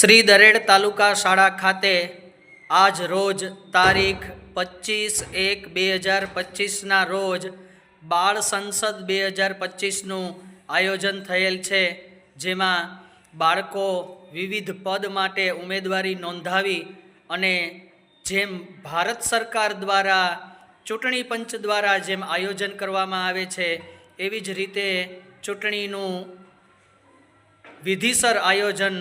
શ્રી દરેડ તાલુકા શાળા ખાતે આજ રોજ તારીખ પચીસ એક બે હજાર પચીસના રોજ બાળ સંસદ બે હજાર પચીસનું આયોજન થયેલ છે, જેમાં બાળકો વિવિધ પદ માટે ઉમેદવારી નોંધાવી અને જેમ ભારત સરકાર દ્વારા, ચૂંટણી પંચ દ્વારા જેમ આયોજન કરવામાં આવે છે, એવી જ રીતે ચૂંટણીનું વિધિસર આયોજન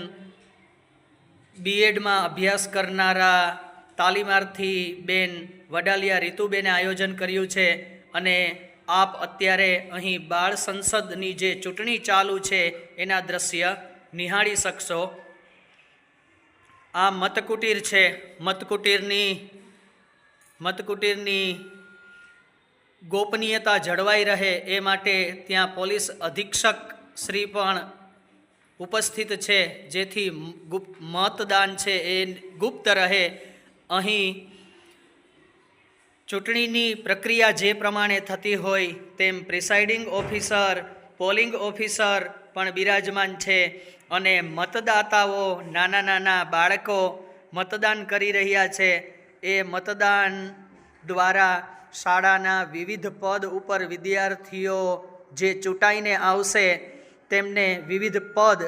બીએડમાં અભ્યાસ કરનારા તાલીમાર્થી બેન વડાલિયા રીતુબેને આયોજન કર્યું છે અને આપ અત્યારે અહીં બાળ સંસદની જે ચૂંટણી ચાલુ છે એના દ્રશ્ય નિહાળી શકશો. આ મતકુટીર છે. મતકુટીરની મતકુટીરની ગોપનીયતા જળવાઈ રહે એ માટે ત્યાં પોલીસ અધિક્ષક શ્રી પણ ઉપસ્થિત છે, જેથી મતદાન છે એ ગુપ્ત રહે. અહીં ચૂંટણીની પ્રક્રિયા જે પ્રમાણે થતી હોય તેમ પ્રિસાઇડિંગ ઓફિસર, પોલિંગ ઓફિસર પણ બિરાજમાન છે અને મતદાતાઓ, નાના નાના બાળકો મતદાન કરી રહ્યા છે. એ મતદાન દ્વારા શાળાના વિવિધ પદ ઉપર વિદ્યાર્થીઓ જે ચૂંટાઈને આવશે તેમને વિવિધ પદ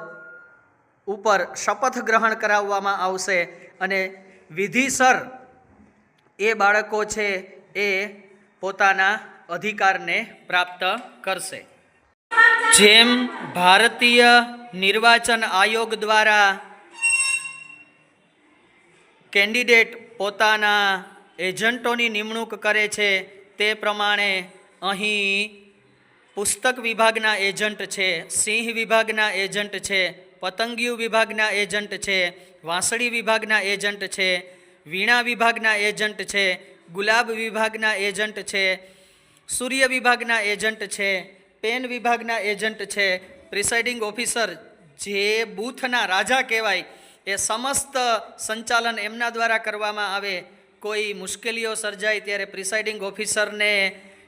ઉપર શપથ ગ્રહણ કરાવવામાં આવશે અને વિધિસર એ બાળકો છે એ પોતાના અધિકારને પ્રાપ્ત કરશે. જેમ ભારતીય નિર્વાચન આયોગ દ્વારા કેન્ડિડેટ પોતાના એજન્ટોની નિમણૂક કરે છે, તે પ્રમાણે અહીં પુસ્તક વિભાગના એજન્ટ છે, સિંહ વિભાગના એજન્ટ છે, પતંગિયું વિભાગના એજન્ટ છે, વાંસળી વિભાગના એજન્ટ છે, વીણા વિભાગના એજન્ટ છે, ગુલાબ વિભાગના એજન્ટ છે, સૂર્ય વિભાગના એજન્ટ છે, પેન વિભાગના એજન્ટ છે, પ્રિસાઇડિંગ ઓફિસર જે બૂથના રાજા કહેવાય, એ સમસ્ત સંચાલન એમના દ્વારા કરવામાં આવે. કોઈ મુશ્કેલીઓ સર્જાય ત્યારે પ્રિસાઇડિંગ ઓફિસરને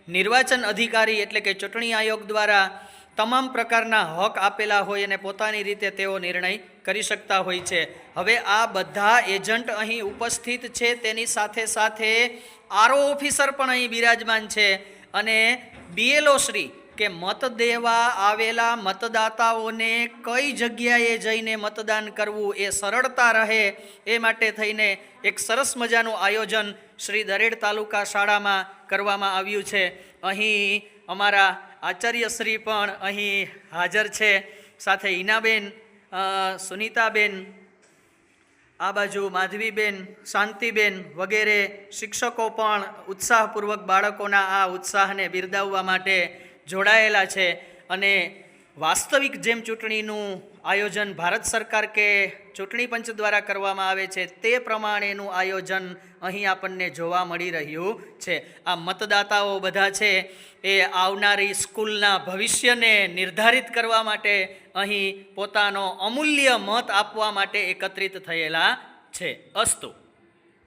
નિર્વાચન અધિકારી એટલે કે ચૂંટણી આયોગ દ્વારા તમામ પ્રકારના હક આપેલા હોય અને પોતાની રીતે તેઓ નિર્ણય કરી શકતા હોય છે. હવે આ બધા એજન્ટ અહીં ઉપસ્થિત છે. તેની સાથે સાથે આરઓ ઓફિસર પણ અહીં બિરાજમાન છે અને બીએલઓ શ્રી કે મત દેવા આવેલા મતદાતાઓને કઈ જગ્યાએ જઈને મતદાન કરવું એ સરળતા રહે એ માટે થઈને એક સરસ મજાનું આયોજન શ્રી દરેડ તાલુકા શાળામાં કરવામાં આવ્યું છે. અહીં અમારા આચાર્યશ્રી પણ અહીં હાજર છે. સાથે ઈનાબેન સુનિતાબેન, આ બાજુ માધવીબેન, શાંતિબેન વગેરે શિક્ષકો પણ ઉત્સાહપૂર્વક બાળકોના આ ઉત્સાહને બિરદાવવા માટે જોડાયેલા છે અને વાસ્તવિક જેમ ચૂંટણીનું આયોજન ભારત સરકાર કે ચૂંટણી પંચ દ્વારા કરવામાં આવે છે તે પ્રમાણેનું આયોજન અહીં આપણને જોવા મળી રહ્યું છે. આ મતદાતાઓ બધા છે એ આવનારી સ્કૂલના ભવિષ્યને નિર્ધારિત કરવા માટે અહીં પોતાનો અમૂલ્ય મત આપવા માટે એકત્રિત થયેલા છે. અસ્તુ.